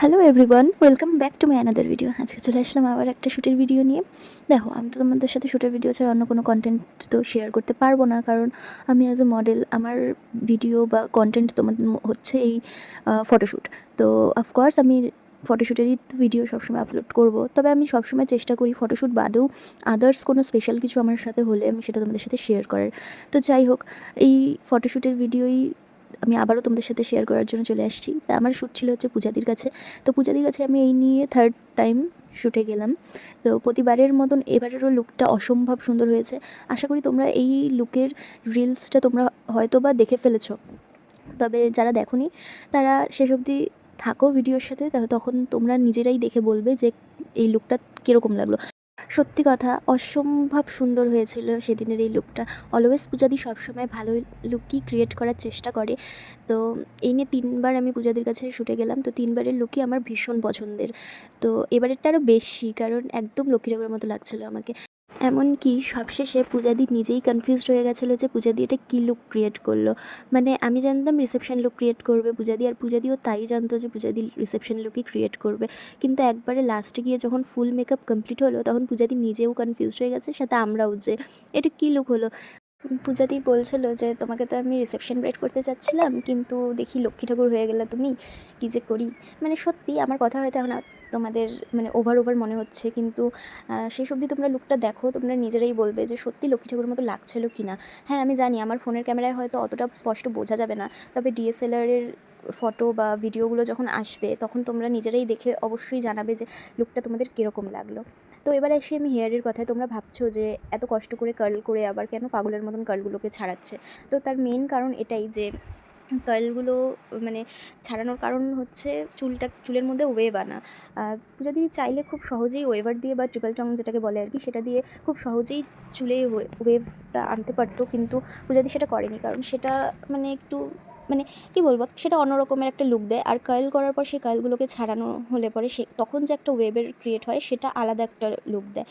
Hello everyone welcome back to my another video আজকে চলে আসলাম আবার একটা শ্যুটের ভিডিও নিয়ে। দেখো, আমি তো তোমাদের সাথে শ্যুটের ভিডিও ছাড়া অন্য কোনো কন্টেন্ট তো শেয়ার করতে পারব না, কারণ আমি অ্যাজ এ মডেল আমার ভিডিও বা কন্টেন্ট তোমাদের হচ্ছে এই ফটোশ্যুট তো অফকোর্স আমি ফটোশ্যুটেরই ভিডিও সবসময় আপলোড করব। তবে আমি সবসময় চেষ্টা করি ফটোশ্যুট বাদেও আদার্স কোনো স্পেশাল কিছু আমার সাথে হলে আমি সেটা তোমাদের সাথে শেয়ার করার। তো যাই হোক, এই ফটোশ্যুটের ভিডিওই আমি আবারও তোমাদের সাথে শেয়ার করার জন্য চলে আসছি। তা আমার শ্যুট ছিল হচ্ছে পূজাদির কাছে। তো পূজাদির কাছে আমি এই নিয়ে থার্ড টাইম শ্যুটে গেলাম। তো প্রতিবারের মতন এবারেরও লুকটা অসম্ভব সুন্দর হয়েছে। আশা করি তোমরা এই লুকের রিলসটা তোমরা হয়তো বা দেখে ফেলেছো। তবে যারা দেখোনি, তারা শেষ অবধি থাকো ভিডিওর সাথে তখন তোমরা নিজেরাই দেখে বলবে যে এই লুকটা কীরকম লাগল। সত্যি কথা, অসম্ভব সুন্দর হয়েছিল সেদিনের এই লুকটা অলওয়েজ পূজাদি সবসময় ভালো লুকই ক্রিয়েট করার চেষ্টা করে। তো এই নিয়ে তিনবার আমি পূজাদির কাছে শুটে গেলাম, তো তিনবারের লুকই আমার ভীষণ পছন্দের। তো এবারেরটা আরও বেশি, কারণ একদম লক্ষ্মী ঠাকুরের মতো লাগছিল আমাকে। এমনকি সবশেষে পূজাদি নিজেই কনফিউজড হয়ে গেছিল যে পূজাদি এটা কী লুক ক্রিয়েট করল। মানে আমি জানতাম রিসেপশন লুক ক্রিয়েট করবে পূজাদি আর পূজাদিও তাই জানতো যে পূজাদি রিসেপশন লুকই ক্রিয়েট করবে। কিন্তু একবারে লাস্টে গিয়ে যখন ফুল মেকআপ কমপ্লিট হলো তখন পূজাদি নিজেও কনফিউজড হয়ে গেছে, সাথে আমরাও যে এটা কী লুক হলো? পূজাদি বলছিল যে, তোমাকে তো আমি রিসেপশন ব্রাইড করতে চাচ্ছিলাম, কিন্তু দেখি লক্ষ্মী ঠাকুর হয়ে গেলে তুমি কী যে করি? মানে সত্যি আমার কথা হয়তো এখন তোমাদের মানে ওভার ওভার মনে হচ্ছে, কিন্তু সেই অবধি তোমরা লুকটা দেখো, তোমরা নিজেরাই বলবে যে, সত্যি লক্ষ্মী ঠাকুরের মতো লাগছিল কি না? হ্যাঁ আমি জানি আমার ফোনের ক্যামেরায় হয়তো অতটা স্পষ্ট বোঝা যাবে না, তবে ডিএসএলআরের ফটো বা ভিডিওগুলো যখন আসবে, তখন তোমরা নিজেরাই দেখে অবশ্যই জানাবে যে লুকটা তোমাদের কীরকম লাগল? তো এবার আসি আমি হেয়ারের কথায়। তোমরা ভাবছ যে এত কষ্ট করে কার্ল করে আবার কেন পাগলের মতন কার্লগুলোকে ছাড়াচ্ছে? তো তার মেন কারণ এটাই যে কার্লগুলো মানে ছাড়ানোর কারণ হচ্ছে চুলটা, চুলের মধ্যে ওয়েভ আনা। যদি চাইলে খুব সহজেই ওয়েভার দিয়ে বা ট্রিপল টং যেটাকে বলে আর কি, সেটা দিয়ে খুব সহজেই চুলে ওয়েভটা আনতে পারতো। কিন্তু পূজাদি সেটা করেনি। কারণ সেটা মানে একটু মানে কি বলব, সেটা অন্যরকমের একটা লুক দেয়। আর কার্ল করার পর সেই কার্লগুলোকে ছাড়ানো হলে পরে সে, তখন যে একটা ওয়েবের ক্রিয়েট হয়, সেটা আলাদা একটা লুক দেয়।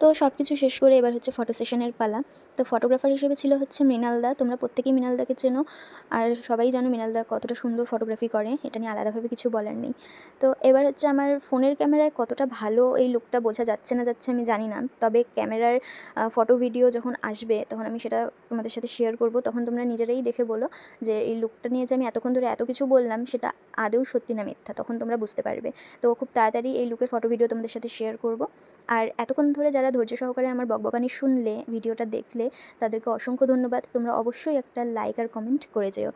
তো সব কিছু শেষ করে এবার হচ্ছে ফটো সেশনের পালা। তো ফটোগ্রাফার হিসেবে ছিল হচ্ছে মৃণালদা। তোমরা প্রত্যেকেই মৃণালদাকে চেনো। আর সবাই জানো মৃণালদা কতটা সুন্দর ফটোগ্রাফি করে। এটা নিয়ে আলাদাভাবে কিছু বলার নেই। তো এবার হচ্ছে আমার ফোনের ক্যামেরায় কতটা ভালো এই লুকটা বোঝা যাচ্ছে না যাচ্ছে আমি জানি না। তবে ক্যামেরার ফটো ভিডিও যখন আসবে, তখন আমি সেটা তোমাদের সাথে শেয়ার করব। তখন তোমরা নিজেরাই দেখে বলো যে এই লুকটা নিয়ে যে আমি এতক্ষণ ধরে এত কিছু বললাম, সেটা আদৌ সত্যি না মিথ্যা, তখন তোমরা বুঝতে পারবে। তো খুব তাড়াতাড়ি এই লুকের ফটো ভিডিও তোমাদের সাথে শেয়ার করব। আর এতক্ষণ ধরে যারা ধৈর্য সহকারে আমার বকবকানি শুনলে, ভিডিওটা দেখলে, তাদেরকে অসংখ্য ধন্যবাদ। তোমরা অবশ্যই একটা লাইক আর কমেন্ট করে যেও।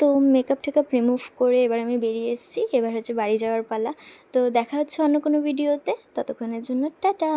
তো মেকআপ টেকআপ রিমুভ করে এবার আমি বেরিয়ে এসেছি। এবার হচ্ছে বাড়ি যাওয়ার পালা। তো দেখা হচ্ছে অন্য কোনো ভিডিওতে ততক্ষণের জন্য টাটা!